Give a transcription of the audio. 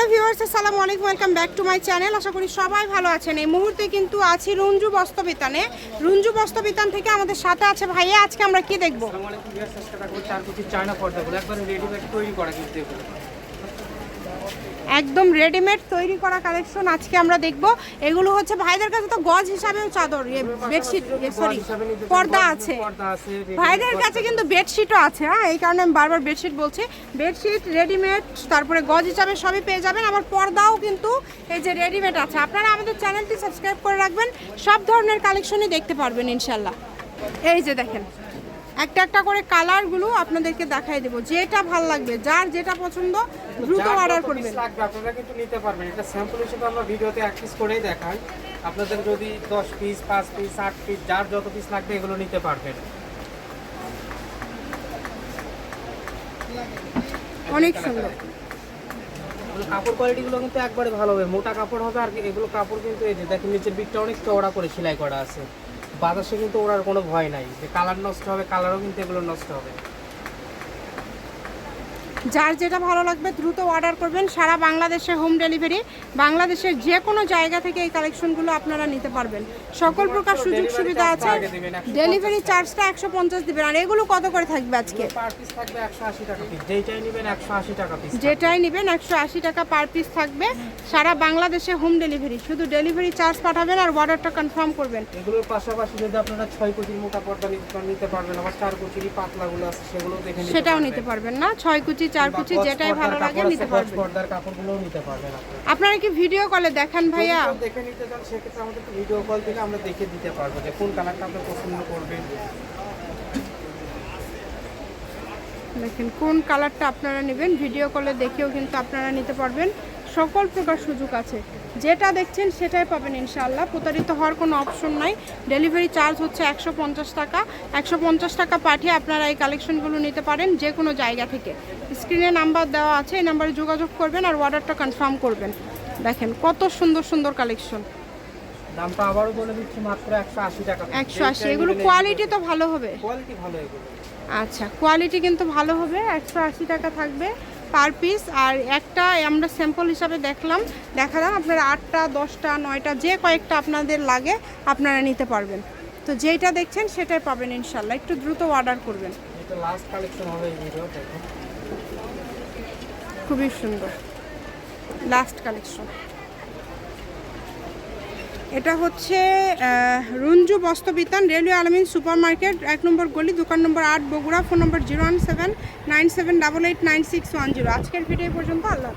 Hello viewers, আসসালামু আলাইকুম, welcome back to my channel. আশা করি সবাই ভালো আছেন। এই মুহূর্তে কিন্তু আছি রঞ্জু বস্তবিতানে রঞ্জু বস্তবিতান থেকে আমাদের সাথে আছে ভাইয়া, আজকে আমরা কি দেখব? চায়না একবারে তৈরি করা কিন্তু একদম রেডিমেড তৈরি করা কালেকশন আজকে আমরা দেখব। এগুলো হচ্ছে ভাইদের কাছে তো গজ হিসাবেও চাদর বেডশিট সরি পর্দা আছে। ভাইদের কাছে কিন্তু বেডশিটও আছে হ্যাঁ? এই কারণে আমি বারবার বেডশিট বলছি। বেডশিট রেডিমেড তারপরে গজ হিসাবে সবই পেয়ে যাবেন। আবার পর্দাও কিন্তু এই যে রেডিমেড আছে। আপনারা আমাদের চ্যানেলটি সাবস্ক্রাইব করে রাখবেন। সব ধরনের কালেকশনই দেখতে পারবেন ইনশাল্লাহ এই যে দেখেন একটা একটা করে কালারগুলো আপনাদেরকে দেখাই দেবো। যেটা ভালো লাগবে যার যেটা পছন্দ দ্রুত অর্ডার করবেন। আপনারা কিন্তু নিতে পারবেন। এটা স্যাম্পল হিসেবে আমরা ভিডিওতে এক পিস করেই দেখাই। আপনাদের যদি দশ পিস পাঁচ পিস আট পিস যার যত পিস লাগবে এগুলো নিতে পারবেন। অনেক সুন্দর। কাপড় কোয়ালিটিগুলো কিন্তু একবারে ভালো হবে। মোটা কাপড় হবে আর কি এগুলো কাপড় কিন্তু এই যে দেখেন নিচের বিটটা অনেক চওড়া করে সেলাই করা আছে। বাতাসে কিন্তু ওড়ার কোনো ভয় নাই। যে কালার নষ্ট হবে কালারও কিন্তু এগুলো নষ্ট হবে। যার যেটা ভালো লাগবে দ্রুত অর্ডার করবেন। সারা বাংলাদেশে হোম ডেলিভারি বাংলাদেশের যে কোনো জায়গা থেকে এই কালেকশনগুলো আপনারা নিতে পারবেন। সকল প্রকার সুযোগ সুবিধা আছে। আগে দিবেন, 150 ডেলিভারি চার্জটা একশো পঞ্চাশ দেবেন। আর এগুলো কত করে থাকবে আজকে? যেটাই নেবেন একশো আশি টাকা পার পিস থাকবে। সারা বাংলাদেশে হোম ডেলিভারি শুধু ডেলিভারি চার্জ পাঠাবেন আর অর্ডারটা কনফার্ম করবেন। এগুলোর পাশাপাশি যদি আপনারা ছয় কোটির মোটা পর্দা নিতে- পারবেন আবার চার কোটির পাতলাগুলো আছে সেগুলো সেটাও নিতে পারবেন না। ছয় কুচি চার কুচি যেটাই ভালো লাগে নিতে পারবেন। পর্দার কাপড়গুলোও নিতে পারবেন আপনারা আপনারা কি ভিডিও কলে দেখান ভাইয়া? দেখে নিতে চান সেক্ষেত্রে আমাদের ভিডিও কল থেকে আমরা দেখে দিতে পারব যে কোন কালারটা আপনি পছন্দ করবেন দেখেন কোন কালারটা আপনারা নেবেন? ভিডিও কলে দেখেও কিন্তু আপনারা নিতে পারবেন। সকল প্রকার সুযোগ আছে। যেটা দেখছেন সেটাই পাবেন ইনশাআল্লাহ। প্রতারিত হওয়ার কোনো অপশন নাই। ডেলিভারি চার্জ হচ্ছে একশো পঞ্চাশ টাকা। একশো পঞ্চাশ টাকা পাঠিয়ে আপনারা এই কালেকশনগুলো নিতে পারেন যে কোনো জায়গা থেকে। স্ক্রিনে নাম্বার দেওয়া আছে এই নাম্বারে যোগাযোগ করবেন আর অর্ডারটা কনফার্ম করবেন। দেখেন কত সুন্দর সুন্দর কালেকশন দামটা আবারও বলে দিচ্ছি মাত্র একশো আশি টাকা। একশো আশি এগুলো কোয়ালিটি তো ভালো হবে। কোয়ালিটি ভালো এগুলো। আচ্ছা কোয়ালিটি কিন্তু ভালো হবে একশো আশি টাকা থাকবে। পার পিস আর একটা আমরা স্যাম্পল হিসাবে দেখলাম। দেখালাম আপনারা আটটা দশটা নয়টা যে কয়েকটা আপনাদের লাগে আপনারা নিতে পারবেন। তো যেটা দেখছেন সেটাই পাবেন ইনশাল্লাহ। একটু দ্রুত অর্ডার করবেন। খুবই সুন্দর। লাস্ট কালেকশন এটা হচ্ছে Runju Bastrabitan, railway Almin super market এক নম্বর গলি, দোকান নম্বর আট, Bogura, phone number zero one seven nine seven double eight nine six one zero আজকের ভিডিও পর্যন্ত, আল্লাহ।